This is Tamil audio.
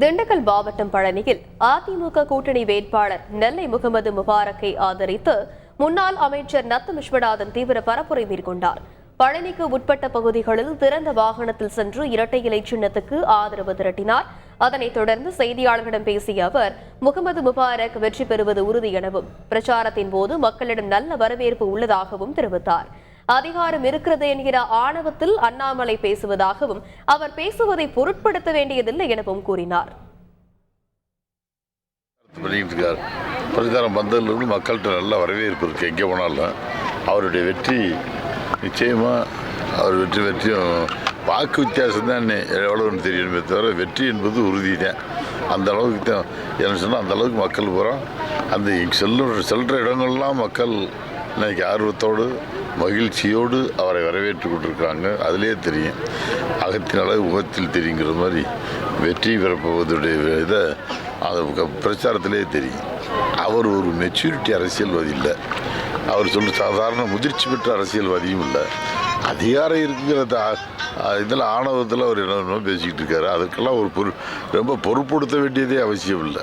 திண்டுக்கல் மாவட்டம் பழனியில் அதிமுக கூட்டணி வேட்பாளர் நெல்லை முகமது முபாரக்கை ஆதரித்து முன்னாள் அமைச்சர் நத்தம் விஸ்வநாதன் தீவிர பரப்புரை மேற்கொண்டார். பழனிக்கு உட்பட்ட பகுதிகளில் திறந்த வாகனத்தில் சென்று இரட்டை இலை சின்னத்துக்கு ஆதரவு திரட்டினார். அதனைத் தொடர்ந்து செய்தியாளர்களிடம் பேசிய அவர் முகமது முபாரக் வெற்றி பெறுவது உறுதி எனவும் பிரச்சாரத்தின் போது மக்களிடம் நல்ல வரவேற்பு உள்ளதாகவும் தெரிவித்தார். அதிகாரம் இருக்கிறது என்கிற ஆணவத்தில் அண்ணாமலை பேசுவதாகவும் அவர் பேசுவதை பொருட்படுத்த வேண்டியதில்லை எனவும் கூறினார். பண்ணிக்கிட்டு பிரச்சாரம் வந்ததுலேருந்து மக்கள்கிட்ட நல்ல வரவேற்பு இருக்குது எங்கே போனாலும் அவருடைய வெற்றி நிச்சயமாக அவர் வெற்றி வெற்றியும் வாக்கு வித்தியாசம் தான் எவ்வளோன்னு தெரியணுமே தவிர வெற்றி என்பது உறுதி தான் அந்த அளவுக்கு தான். என்ன சொன்னால் அந்த அளவுக்கு மக்கள் போகிறோம் அந்த செல்லுற செல்கிற இடங்கள்லாம் மக்கள் இன்னைக்கு ஆர்வத்தோடு மகிழ்ச்சியோடு அவரை வரவேற்று கொண்டிருக்கிறாங்க அதிலே தெரியும். அகத்தின் அளவு முகத்தில் தெரியுங்கிற மாதிரி வெற்றி பெறப்போவதுடைய இதை அந்த க- பிரச்சாரத்திலே தெரியும். அவர் ஒரு மெச்சூரிட்டி அரசியல்வாதி இல்லை. அவர் சொல்ல சாதாரண முதிர்ச்சி பெற்ற அரசியல்வாதியும் இல்லை. அதிகாரம் இருக்கிற இதில் ஆணவத்தில் அவர் என்ன பேசிக்கிட்டு இருக்காரு. அதுக்கெல்லாம் ஒரு பொரு ரொம்ப பொருட்படுத்த வேண்டியதே அவசியம் இல்லை.